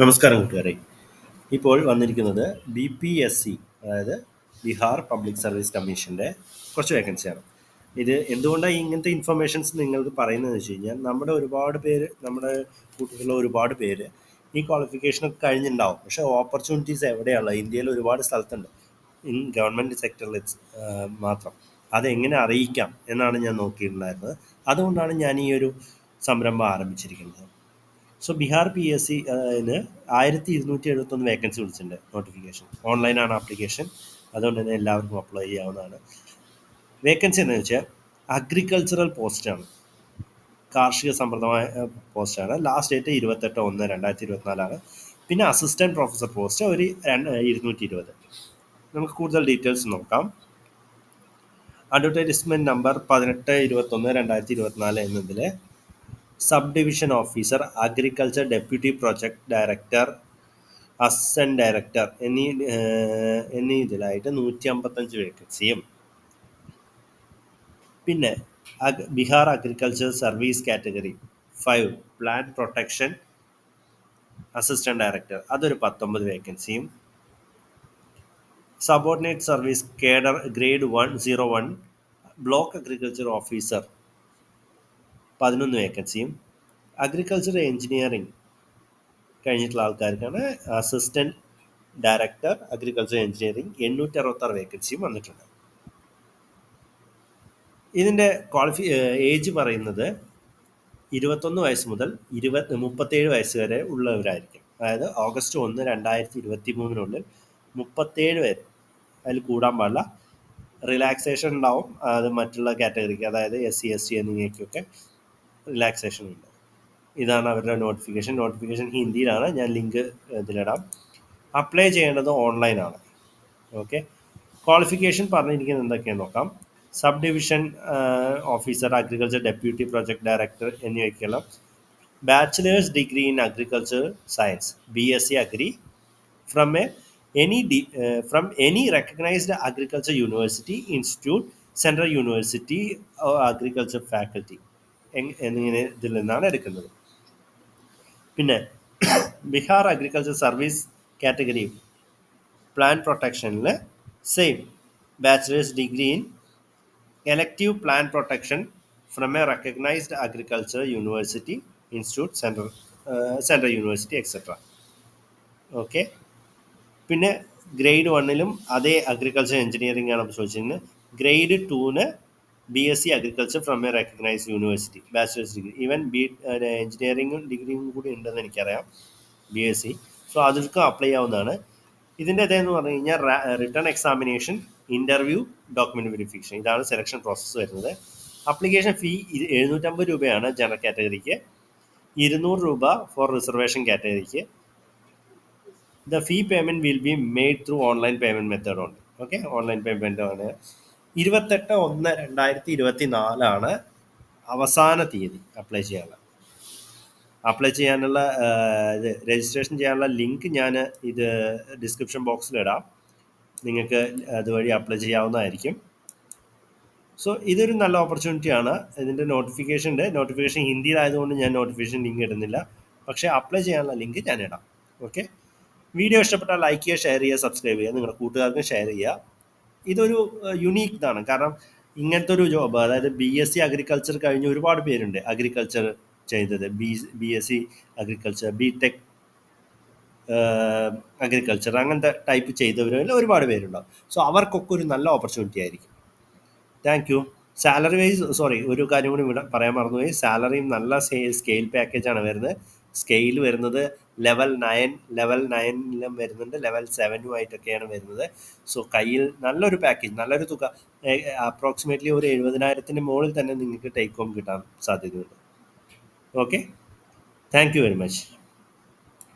നമസ്കാരം കൂട്ടുകാരെ. ഇപ്പോൾ വന്നിരിക്കുന്നത് ബി പി എസ് സി അതായത് ബീഹാർ പബ്ലിക് സർവീസ് കമ്മീഷന്റെ കുറച്ച് വേക്കൻസിയാണ് ഇത് എന്തുകൊണ്ടാണ് ഇങ്ങനത്തെ ഇൻഫർമേഷൻസ് നിങ്ങൾക്ക് പറയുന്നതെന്ന് വെച്ച് കഴിഞ്ഞാൽ നമ്മുടെ ഒരുപാട് പേര് നമ്മുടെ കൂട്ടത്തിലുള്ള ഒരുപാട് പേര് ഈ ക്വാളിഫിക്കേഷനൊക്കെ കഴിഞ്ഞിട്ടുണ്ടാവും. പക്ഷേ ഓപ്പർച്യൂണിറ്റീസ് എവിടെയുള്ള ഇന്ത്യയിൽ ഒരുപാട് സ്ഥലത്തുണ്ട്. ഇൻ ഗവൺമെന്റ് സെക്ടറിൽ മാത്രം. അതെങ്ങനെ അറിയിക്കാം എന്നാണ് ഞാൻ നോക്കിയിട്ടുണ്ടായിരുന്നത്. അതുകൊണ്ടാണ് ഞാൻ ഈ ഒരു സംരംഭം ആരംഭിച്ചിരിക്കുന്നത്. So Bihar P S C ആയിരത്തി ഇരുന്നൂറ്റി എഴുപത്തൊന്ന് വേക്കൻസി വിളിച്ചിട്ടുണ്ട് നോട്ടിഫിക്കേഷൻ ഓൺലൈനാണ് ആപ്ലിക്കേഷൻ അതുകൊണ്ട് തന്നെ എല്ലാവർക്കും അപ്ലൈ ചെയ്യാവുന്നതാണ്. വേക്കൻസി എന്ന് വെച്ചാൽ അഗ്രികൾച്ചറൽ പോസ്റ്റാണ് കാർഷിക സമ്പ്രദമായ പോസ്റ്റാണ് ലാസ്റ്റ് ഡേറ്റ് ഇരുപത്തെട്ട് ഒന്ന് രണ്ടായിരത്തി ഇരുപത്തിനാലാണ് പിന്നെ അസിസ്റ്റന്റ് പ്രൊഫസർ പോസ്റ്റ് ഒരു ഇരുന്നൂറ്റി ഇരുപത് നമുക്ക് കൂടുതൽ ഡീറ്റെയിൽസ് നോക്കാം. അഡ്വർടൈസ്മെന്റ് നമ്പർ പതിനെട്ട് ഇരുപത്തൊന്ന് രണ്ടായിരത്തി ഇരുപത്തിനാല് എന്നതിൽ sub division officer agriculture deputy project director assistant director എന്നീ എന്നീ ഇതിലായിട്ട് നൂറ്റി അമ്പത്തഞ്ച് വേക്കൻസിയും പിന്നെ Bihar agriculture service category five plan protection assistant director അതൊരു പത്തൊമ്പത് വേക്കൻസിയും subordinate service cadre grade one zero one block agriculture officer പതിനൊന്ന് വേക്കൻസിയും അഗ്രികൾച്ചർ എഞ്ചിനീയറിംഗ് കഴിഞ്ഞിട്ടുള്ള ആൾക്കാർക്കാണ് അസിസ്റ്റന്റ് ഡയറക്ടർ അഗ്രികൾച്ചർ എഞ്ചിനീയറിംഗ് എണ്ണൂറ്റി അറുപത്താറ് വേക്കൻസിയും വന്നിട്ടുണ്ട്. ഇതിന്റെ ക്വാളിഫി ഏജ് പറയുന്നത് ഇരുപത്തൊന്ന് വയസ്സ് മുതൽ ഇരുപത് മുപ്പത്തേഴ് വയസ്സ് വരെ ഉള്ളവരായിരിക്കും. അതായത് ഓഗസ്റ്റ് ഒന്ന് രണ്ടായിരത്തി ഇരുപത്തി മൂന്നിനുള്ളിൽ മുപ്പത്തേഴ് വരെ അതിൽ കൂടാൻ പാടില്ല. റിലാക്സേഷൻ ഉണ്ടാവും. അത് മറ്റുള്ള കാറ്റഗറിക്ക് അതായത് എസ് സി എസ് ടി എന്നിവയ്ക്കൊക്കെ റിലാക്സേഷൻ ഉണ്ട്. ഇതാണ് അവരുടെ നോട്ടിഫിക്കേഷൻ നോട്ടിഫിക്കേഷൻ ഹിന്ദിയിലാണ്. ഞാൻ ലിങ്ക് ഇതിലിടാം. അപ്ലൈ ചെയ്യേണ്ടത് ഓൺലൈനാണ് ഓക്കെ ക്വാളിഫിക്കേഷൻ പറഞ്ഞിരിക്കുന്നത് എന്തൊക്കെയാണെന്ന് നോക്കാം. Sub division officer agriculture deputy project director എന്നിവയ്ക്കുള്ള bachelor's degree in agriculture science B S C agri from a any from any recognised agriculture university institute central university agriculture faculty എന്നിങ്ങനെ ഇതിൽ നിന്നാണ് എടുക്കുന്നത്. പിന്നെ Bihar agriculture service category plan പ്രൊട്ടക്ഷനിൽ same bachelor's degree in elective plan protection from a recognised agriculture university institute central central university etcetera okay പിന്നെ grade വണ്ണിലും അതേ agriculture engineering ആണ് ചോദിച്ചിരുന്നത്? Grade ടൂന് B S C agriculture from a recognised university bachelor's degree even B എഞ്ചിനീയറിംഗും ഡിഗ്രിയും കൂടി ഉണ്ടെന്ന് എനിക്കറിയാം B S C so അതിൽക്കും apply ചെയ്യാവുന്നതാണ്. ഇതിന്റെ ഇതെന്ന് പറഞ്ഞു കഴിഞ്ഞാൽ return examination interview document verification ഇതാണ് സെലക്ഷൻ പ്രോസസ്സ് വരുന്നത്. അപ്ലിക്കേഷൻ ഫീ എഴുന്നൂറ്റമ്പത് രൂപയാണ് ജനറൽ കാറ്റഗറിക്ക് ഇരുന്നൂറ് രൂപ for reservation കാറ്റഗറിക്ക് the fee payment will be made through online payment method ഉണ്ട് ഓക്കെ ഓൺലൈൻ പേയ്മെന്റ് ആണ്. ഇരുപത്തെട്ട് ഒന്ന് രണ്ടായിരത്തി ഇരുപത്തി നാലാണ് അവസാന തീയതി അപ്ലൈ ചെയ്യാനുള്ള. അപ്ലൈ ചെയ്യാനുള്ള ഇത് രജിസ്ട്രേഷൻ ചെയ്യാനുള്ള ലിങ്ക് ഞാൻ ഇത് ഡിസ്ക്രിപ്ഷൻ ബോക്സിൽ ഇടാം. നിങ്ങൾക്ക് അതുവഴി അപ്ലൈ ചെയ്യാവുന്നതായിരിക്കും. സോ ഇതൊരു നല്ല ഓപ്പർച്യൂണിറ്റിയാണ് ഇതിന്റെ നോട്ടിഫിക്കേഷൻ ഉണ്ട്. നോട്ടിഫിക്കേഷൻ ഹിന്ദിയിലായതുകൊണ്ട് ഞാൻ നോട്ടിഫിക്കേഷൻ ലിങ്ക് ഇടുന്നില്ല. പക്ഷേ അപ്ലൈ ചെയ്യാനുള്ള ലിങ്ക് ഞാൻ ഇടാം. ഓക്കെ വീഡിയോ ഇഷ്ടപ്പെട്ടാൽ ലൈക്ക് ചെയ്യുക ഷെയർ ചെയ്യുക സബ്സ്ക്രൈബ് ചെയ്യുക. നിങ്ങളുടെ കൂട്ടുകാർക്കും ഷെയർ ചെയ്യുക. ഇതൊരു യുണീക്ക് ഇതാണ്. കാരണം ഇങ്ങനത്തെ ഒരു ജോബ് അതായത് ബി എസ് സി അഗ്രികൾച്ചർ കഴിഞ്ഞ് ഒരുപാട് പേരുണ്ട് അഗ്രികൾച്ചർ ചെയ്തത്. B B S C agriculture B tech agriculture അങ്ങനത്തെ ടൈപ്പ് ചെയ്തവരിൽ ഒരുപാട് പേരുണ്ടാവും. സോ അവർക്കൊക്കെ ഒരു നല്ല ഓപ്പർച്യൂണിറ്റി ആയിരിക്കും. Thank you salary wise sorry ഒരു കാര്യം കൂടി പറയാൻ മറന്നുപോയി. സാലറിയും നല്ല സ്കെയിൽ പാക്കേജാണ് വരുന്നത്. സ്കെയിൽ വരുന്നത് ലെവൽ നയൻ ലെവൽ നയനിലും വരുന്നുണ്ട് ലെവൽ സെവനുമായിട്ടൊക്കെയാണ് വരുന്നത്. സോ കയ്യിൽ നല്ലൊരു പാക്കേജ് നല്ലൊരു തുക അപ്രോക്സിമേറ്റ്ലി ഒരു എഴുപതിനായിരത്തിന് മുകളിൽ തന്നെ നിങ്ങൾക്ക് ടേക്ക് ഹോം കിട്ടാൻ സാധ്യതയുണ്ട്. Okay thank you very much